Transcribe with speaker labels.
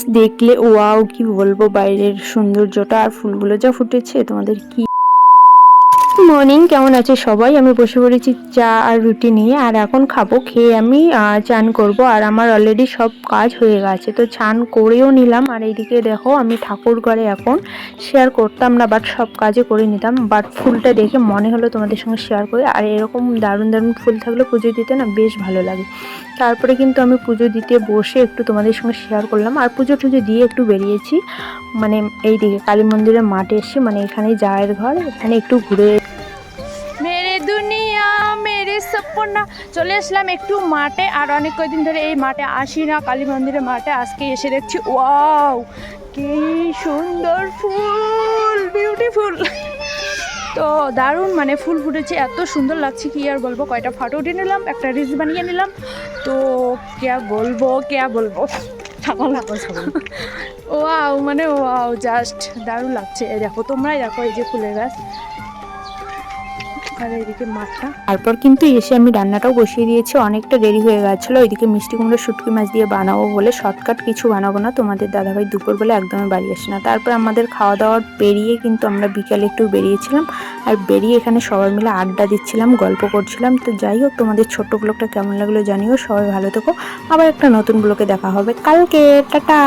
Speaker 1: Just দেখলে wow কি বলব বাইরের সৌন্দর্যটা আর ফুলগুলো যা ফুটেছে তোমাদের কি মর্নিং কেমন আছে সবাই? আমি বসে পড়েছি চা আর রুটি নিয়ে, আর এখন খাব, খেয়ে আমি চান করব। আর আমার অলরেডি সব কাজ হয়ে গেছে, তো চান করেও নিলাম। আর এইদিকে দেখো, আমি ঠাকুর ঘরে এখন শেয়ার করতাম না বাট সব কাজে করে নিতাম। বাট ফুলটা দেখে মনে হলো তোমাদের সঙ্গে শেয়ার করি। আর এরকম দারুণ দারুণ ফুল থাকলে পুজো দিতে না বেশ ভালো লাগে। তারপরে কিন্তু আমি পুজো দিতে বসে একটু তোমাদের সঙ্গে শেয়ার করলাম। আর পুজো টুজো দিয়ে একটু বেরিয়েছি। মানে এইদিকে কালী মন্দিরের মাঠে এসে মানে এখানে জায়ের ঘর। এখানে একটু ঘুরে
Speaker 2: দুনিয়া, মেরে সপনা। চলে আসলাম একটু মাঠে, আর অনেক কয়দিন ধরে এই মাঠে আসি না। কালী মন্দিরের মাঠে আজকে এসে দেখছি, ওয়াও, কি সুন্দর ফুল বিউটিফুল তো দারুণ মানে ফুল ফুটেছে, এত সুন্দর লাগছে, কি আর বলব? কয়টা ফটো উঠে নিলাম, একটা রিলস বানিয়ে নিলাম। তো কে বলব কে বলব? ওয়াও মানে ওয়াও জাস্ট দারুণ লাগছে। দেখো, তোমরাই দেখো এই যে ফুলের গাছ। আর এইদিকে মাঠটা
Speaker 1: তারপর কিন্তু এসে আমি রান্নাটাও বসিয়ে দিয়েছি। অনেকটা দেরি হয়ে গেছিল। ওইদিকে মিষ্টি কুমড়ো, শুটকি মাছ দিয়ে বানাবো বলে শর্টকাট কিছু বানাবো না। তোমাদের দাদাভাই দুপুরবেলা একদমই বাড়ি আসে না। তারপর আমাদের খাওয়া দাওয়ার পেরিয়ে কিন্তু আমরা বিকালে একটু বেরিয়েছিলাম। আর বেরিয়ে এখানে সবাই মিলে আড্ডা দিচ্ছিলাম, গল্প করছিলাম। তো যাই হোক, তোমাদের ছোট্ট ব্লগটা কেমন লাগল জানিও। সবাই ভালো থেকো। আবার একটা নতুন ব্লগে দেখা হবে। কালকে, টাটা!